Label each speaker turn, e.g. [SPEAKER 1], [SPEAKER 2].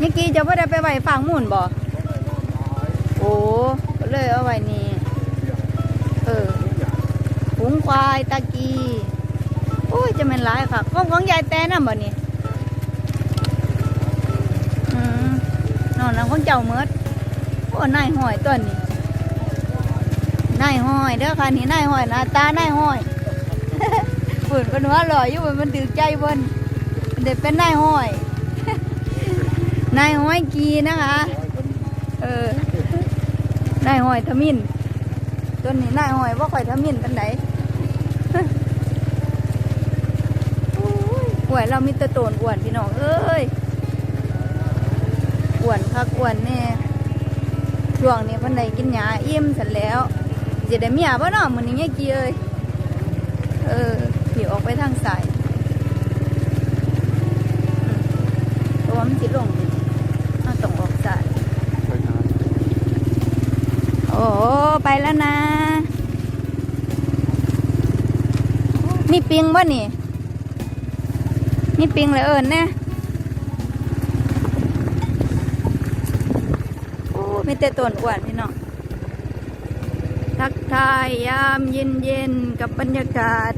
[SPEAKER 1] นี่กี้จะไม่ได้ไปไหวฝั่งมุ่นบ่โอ้เลยเอาไว้นี่เออหุงควายตะกี้โอ้ยจะเป็นร้ายค่ะของของยายแต่น่ะบ่นี่อืมนอนนังของเจ้าเมิดโอ้นายห้อยตัวนี้นายห้อยเด้อค่ะนี่นายห้อยนะตานายห้อยฝืนเป็นหัวหล่ออยู่มันถือใจบนเด็กเป็นนายห้อย นายห้อยกีนะคะ เออนายห้อยทมินต้นนี้นายห้อยว่าข่อยทมินตันไหนอ้วยเรามีตะโตนอ้วนพี่น้องเอ้ยอ้วนคักอ้วนแน่ช่วงนี้พันใดกินหญ้าอิ่มเสร็จแล้วจะได้เมียบ่เนาะมื้อนี้ยายกีเอ้ยเออผิวออกไปทางสายเพราะว่ามันสิลงเราต้องออกสาย โอ้ไป แล้วนะมีปิงบ่นี่มีปิงเลยเอิญแน่โอ้มีแต่ต้นอ้วนพี่น้องทักทายยามเย็นเย็นๆกับบรรยากาศ